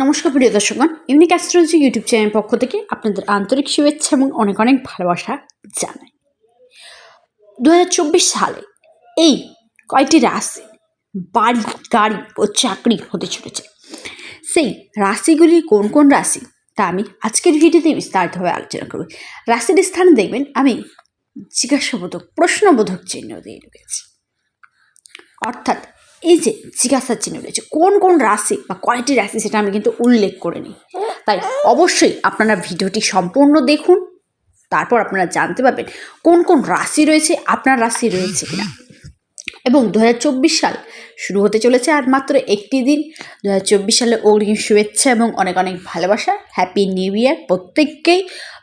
নমস্কার প্রিয় দর্শকগণ ইউনিক অ্যাস্ট্রোলজি ইউটিউব চ্যানেলের পক্ষ থেকে আপনাদের আন্তরিক শুভেচ্ছা এবং অনেক অনেক ভালোবাসা জানাই। দু হাজার চব্বিশ সালে এই কয়টি রাশি বাড়ি, গাড়ি ও চাকরি হতে চলেছে? সেই রাশিগুলি কোন কোন রাশি তা আমি আজকের ভিডিওতে বিস্তারিতভাবে আলোচনা করব। রাশির স্থানে দেখবেন, আমি জিজ্ঞাসাবোধক প্রশ্নবোধক চিহ্ন দিয়ে রেখেছি। অর্থাৎ এই যে জিজ্ঞাসার চিহ্ন রয়েছে, কোন কোন রাশি বা কয়টি রাশি সেটা আমি কিন্তু উল্লেখ করে নিই। তাই অবশ্যই আপনারা ভিডিওটি সম্পূর্ণ দেখুন, তারপর আপনারা জানতে পারবেন কোন কোন রাশি রয়েছে, আপনার রাশি রয়েছে কিনা। এবং দু হাজার চব্বিশ সাল শুরু হতে চলেছে আর মাত্র একটি দিন। দু হাজার চব্বিশ সালে অগ্রিম শুভেচ্ছা এবং অনেক অনেক ভালোবাসা। হ্যাপি নিউ ইয়ার প্রত্যেককেই।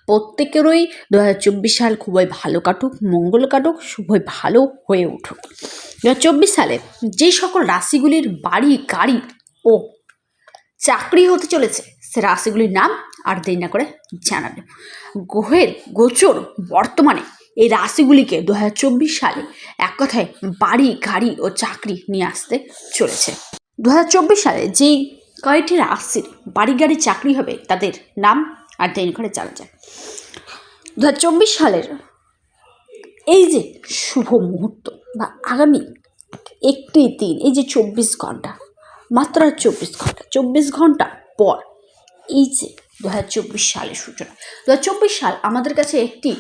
প্রত্যেকেরই দু হাজার চব্বিশ সাল খুবই ভালো কাটুক, মঙ্গল কাটুক, খুবই ভালো হয়ে উঠুক। দু হাজার চব্বিশ সালে যে সকল রাশিগুলির বাড়ি, গাড়ি ও চাকরি হতে চলেছে, সে রাশিগুলির নাম আর দেরি না করে জানাবেন গ্রহের গোচর বর্তমানে এই রাশিগুলিকে দু হাজার চব্বিশ সালে এক কথায় বাড়ি, গাড়ি ও চাকরি নিয়ে আসতে চলেছে। দু হাজার চব্বিশ সালে যেই কয়েকটি রাশির বাড়ি, গাড়ি, চাকরি হবে তাদের নাম আর দেরি করে জানা যায় দু হাজার চব্বিশ সালের এই যে শুভ মুহূর্ত বা আগামী একটি দিন, এই যে চব্বিশ ঘণ্টা, মাত্র চব্বিশ ঘণ্টা চব্বিশ ঘণ্টা পর এই যে দু হাজার চব্বিশ সালের সূচনা। দু হাজার চব্বিশ সাল আমাদের কাছে একটি,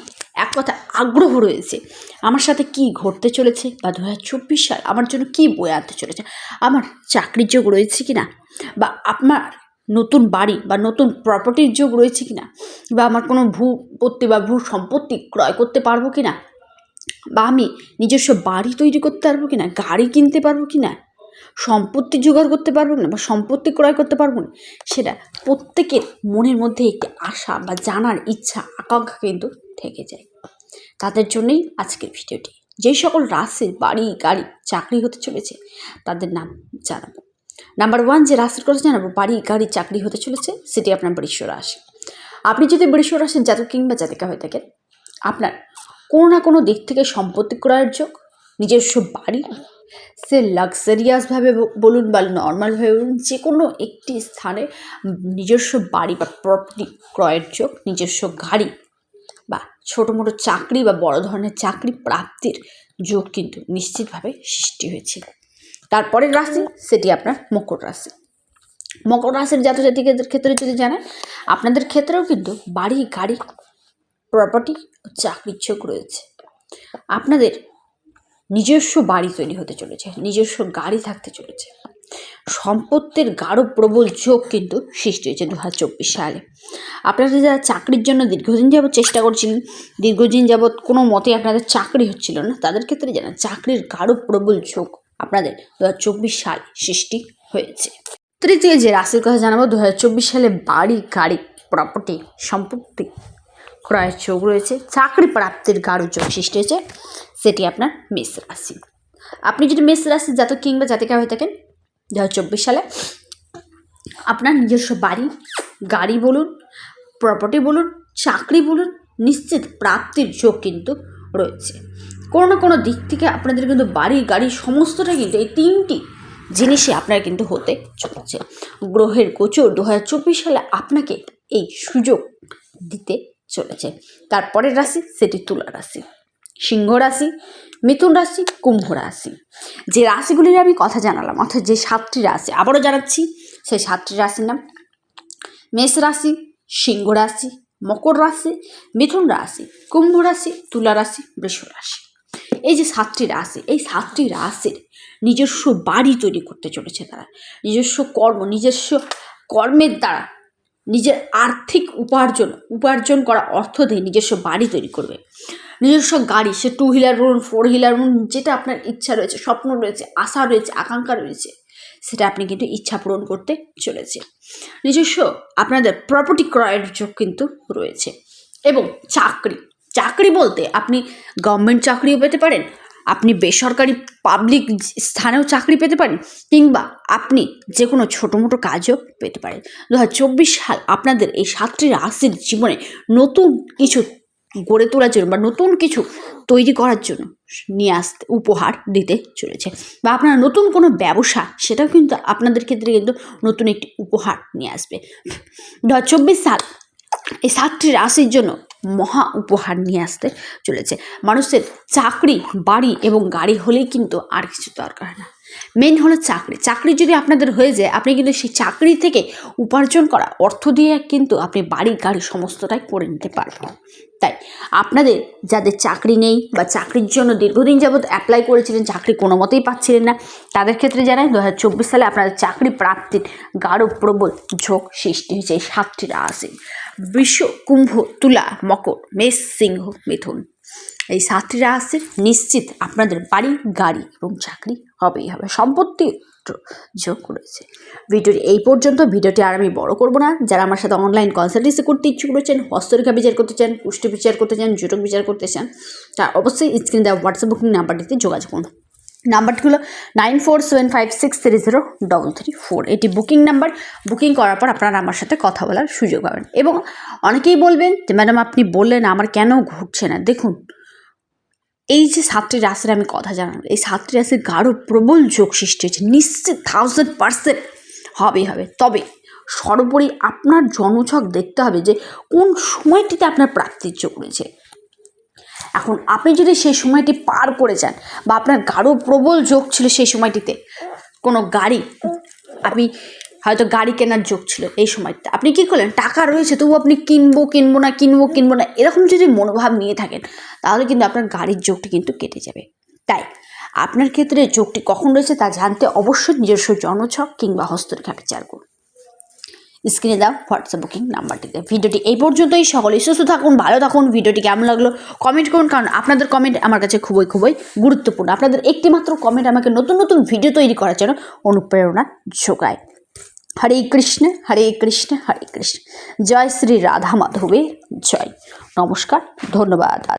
এক কথা আগ্রহ রয়েছে। আমার সাথে কি ঘটতে চলেছে বা দু হাজার চব্বিশ সাল আমার জন্য কি বয়ে আনতে চলেছে? আমার চাকরির যোগ রয়েছে কি না বা আপনার নতুন বাড়ি বা নতুন প্রপার্টির যোগ রয়েছে কি না বা আমার কোনো ভূপত্তি বা ভূ সম্পত্তি ক্রয় করতে পারব কি না বা আমি নিজস্ব বাড়ি তৈরি করতে পারব কি না গাড়ি কিনতে পারব কি না সম্পত্তি জোগাড় করতে পারব না বা সম্পত্তি ক্রয় করতে পারব না, সেটা প্রত্যেকের মনের মধ্যে একটি আশা বা জানার ইচ্ছা, আকাঙ্ক্ষা কিন্তু থেকে যায়। তাদের জন্যই আজকের ভিডিওটি। যেই সকল রাশির বাড়ি, গাড়ি, চাকরি হতে চলেছে, তাদের নাম জানাব। নাম্বার ওয়ান যে রাশির কথা জানাব, বাড়ি, গাড়ি, চাকরি হতে চলেছে, সেটি আপনার বৃষ রাশি। আপনি যদি বৃষ রাশির জাতক কিংবা জাতিকা হয়ে থাকেন, আপনার কোনো না কোনো দিক থেকে সম্পত্তি ক্রয়ের যোগ, নিজস্ব বাড়ি সে লাক্সারিয়াসভাবে বলুন বা নর্মালভাবে বলুন যে কোনো একটি স্থানে নিজস্ব বাড়ি বা প্রপার্টি ক্রয়ের যোগ, নিজস্ব গাড়ি বা ছোটো মোটো চাকরি বা বড় ধরনের চাকরি প্রাপ্তির যোগ কিন্তু নিশ্চিতভাবে সৃষ্টি হয়েছিল। তারপরের রাশি, সেটি আপনার মকর রাশি। মকর রাশির জাতজাতিকেদের ক্ষেত্রে যদি জানেন, আপনাদের ক্ষেত্রেও কিন্তু বাড়ি, গাড়ি প্রপার্টি চাকরির চোখ রয়েছে। আপনাদের নিজস্ব বাড়ি তৈরি হতে চলেছে, নিজস্ব গাড়ি থাকতে চলেছে। সম্পত্তির গাঢ় প্রবল চোখ কিন্তু সৃষ্টি হয়েছে দু হাজার চব্বিশ সালে। আপনারা যারা চাকরির জন্য দীর্ঘদিন যাবৎ চেষ্টা করছিলেন দীর্ঘদিন যাবৎ কোনো মতে আপনাদের চাকরি হচ্ছিল না, তাদের ক্ষেত্রে জানা চাকরির গাঢ় প্রবল চোখ আপনাদের দু হাজার চব্বিশ সালে সৃষ্টি হয়েছে। তৃতীয় যে রাশির কথা জানাব দু হাজার চব্বিশ সালে বাড়ি, গাড়ি প্রপার্টি সম্পত্তি, ক্রয়ের চোখ রয়েছে চাকরি প্রাপ্তির গাঢ় চোখ সৃষ্টি হয়েছে। সেটি আপনার মেষ রাশি। আপনি যদি মেষ রাশির জাতক কিংবা জাতিকা হয়ে থাকেন দু হাজার চব্বিশ সালে আপনার নিজস্ব বাড়ি, গাড়ি বলুন প্রপার্টি বলুন, চাকরি বলুন, নিশ্চিত প্রাপ্তির যোগ কিন্তু রয়েছে। কোনো না কোনো দিক থেকে আপনাদের কিন্তু বাড়ি, গাড়ি সমস্তটা কিন্তু এই তিনটি জিনিসই আপনার কিন্তু হতে চলেছে। গ্রহের গোচর দু হাজার চব্বিশ সালে আপনাকে এই সুযোগ দিতে চলেছে। তারপরের রাশি, সেটি তুলা রাশি। সিংহ রাশি, মিথুন রাশি, কুম্ভ রাশি। যে রাশিগুলির আমি কথা জানালাম, অর্থাৎ যে সাতটি রাশি, আবারও জানাচ্ছি, সেই সাতটি রাশির নাম মেষ রাশি, সিংহ রাশি, মকর রাশি, মিথুন রাশি, কুম্ভ রাশি, তুলা রাশি, বৃষ রাশি। এই যে সাতটি রাশি, এই সাতটি রাশির নিজস্ব বাড়ি তৈরি করতে চলেছে তারা। নিজস্ব কর্ম, নিজস্ব কর্মের দ্বারা নিজের আর্থিক উপার্জন উপার্জন করা অর্থ দিয়ে নিজস্ব বাড়ি তৈরি করবে। নিজস্ব গাড়ি, সে টু হুইলার বলুন ফোর হুইলার বলুন যেটা আপনার ইচ্ছা রয়েছে, স্বপ্ন রয়েছে, আশা রয়েছে, আকাঙ্ক্ষা রয়েছে, সেটা আপনি কিন্তু ইচ্ছা পূরণ করতে চলেছে। নিজস্ব আপনাদের প্রপার্টি ক্রয়ের যোগ কিন্তু রয়েছে। এবং চাকরি চাকরি বলতে আপনি গভর্নমেন্ট চাকরিও পেতে পারেন, আপনি বেসরকারি পাবলিক স্থানেও চাকরি পেতে পারেন, কিংবা আপনি যে কোনো ছোটো মোটো কাজও পেতে পারেন। দু হাজার চব্বিশ সাল আপনাদের এই সাতটি রাশির জীবনে নতুন কিছু গড়ে তোলার জন্য বা নতুন কিছু তৈরি করার জন্য নিয়ে আসতে, উপহার দিতে চলেছে। বা আপনার নতুন কোনো ব্যবসা, সেটাও কিন্তু আপনাদের ক্ষেত্রে কিন্তু নতুন একটি উপহার নিয়ে আসবে। দু চব্বিশ সাল এই সাতটি রাশির জন্য মহা উপহার নিয়ে আসতে চলেছে। মানুষের চাকরি, বাড়ি এবং গাড়ি হলেই কিন্তু আর কিছু দরকার না। মেন হলো চাকরি। চাকরি যদি আপনাদের হয়ে যায়, আপনি কিন্তু সেই চাকরি থেকে উপার্জন করা অর্থ দিয়ে কিন্তু আপনি বাড়ি গাড়ি সমস্তটাই করে নিতে পারবেন। তাই আপনাদের যাদের চাকরি নেই বা চাকরির জন্য দীর্ঘদিন যাবৎ অ্যাপ্লাই করেছিলেন, চাকরি কোনো মতেই পাচ্ছিলেন না, তাদের ক্ষেত্রে জানাই দু হাজার চব্বিশ সালে আপনাদের চাকরি প্রাপ্তির গাঢ় প্রবল ঝোঁক সৃষ্টি হয়েছে এই সাতটি রাশি বৃষ, কুম্ভ, তুলা, মকর, মেষ, সিংহ, মিথুন। এই সাতটি রাশির নিশ্চিত আপনাদের বাড়ি, গাড়ি এবং চাকরি হবেই হবে। সম্পত্তি যোগ রয়েছে ভিডিওটি এই পর্যন্ত। ভিডিওটি আর আমি বড় করব না। যারা আমার সাথে অনলাইন কনসালটেন্সি করতে ইচ্ছুক রয়েছেন, হস্তরেখা বিচার করতে চান পুষ্টি বিচার করতে চান, জুটক বিচার করতে চান, তা অবশ্যই স্ক্রিন দেওয়া হোয়াটসঅ্যাপ বুকিং নাম্বারটিতে যোগাযোগ করুন। নাম্বারটি হলো nine four seven five six three zero double three four এটি বুকিং নাম্বার। বুকিং করার পর আপনারা আমার সাথে কথা বলার সুযোগ পাবেন। এবং অনেকেই বলবেন যে, ম্যাডাম, আপনি বললেন, আমার কেন ঘুরছে না? দেখুন এই যে সাতটি রাশির আমি কথা জানালাম এই সাতটি রাশির গাঢ় প্রবল যোগ সৃষ্টি হয়েছে, নিশ্চিত থাউজেন্ড পার্সেন্ট হবেই হবে। তবে সর্বোপরি আপনার জন্মছক দেখতে হবে যে কোন সময়টিতে আপনার প্রাপ্তির যোগ রয়েছে। এখন আপনি যদি সেই সময়টি পার করে যান বা আপনার গাঢ় প্রবল যোগ ছিল সেই সময়টিতে, কোনো গাড়ি আপনি হয়তো গাড়ি কেনার যোগ ছিল এই সময়টা। আপনি কী করলেন? টাকা রয়েছে তবু আপনি কিনবো কিনবো না, কিনবো কিনবো না, এরকম যদি মনোভাব নিয়ে থাকেন, তাহলে কিন্তু আপনার গাড়ির যোগটি কিন্তু কেটে যাবে। তাই, আপনার ক্ষেত্রে যোগটি কখন রয়েছে তা জানতে অবশ্যই নিজস্ব জনছক কিংবা হস্তরেখা বিচার করুন। স্ক্রিনে দাও হোয়াটসঅ্যাপ বুকিং নাম্বারটিতে। ভিডিওটি এই পর্যন্তই, সকলেই সুস্থ থাকুন, ভালো থাকুন। ভিডিওটি কেমন লাগল কমেন্ট করুন, কারণ আপনাদের কমেন্ট আমার কাছে খুবই খুবই গুরুত্বপূর্ণ। আপনাদের একটিমাত্র কমেন্ট আমাকে নতুন নতুন ভিডিও তৈরি করার জন্য অনুপ্রেরণা যোগায়। হরে কৃষ্ণ হরে কৃষ্ণ হরে কৃষ্ণ। জয় শ্রী রাধা মাধবের জয়। নমস্কার ধন্যবাদ।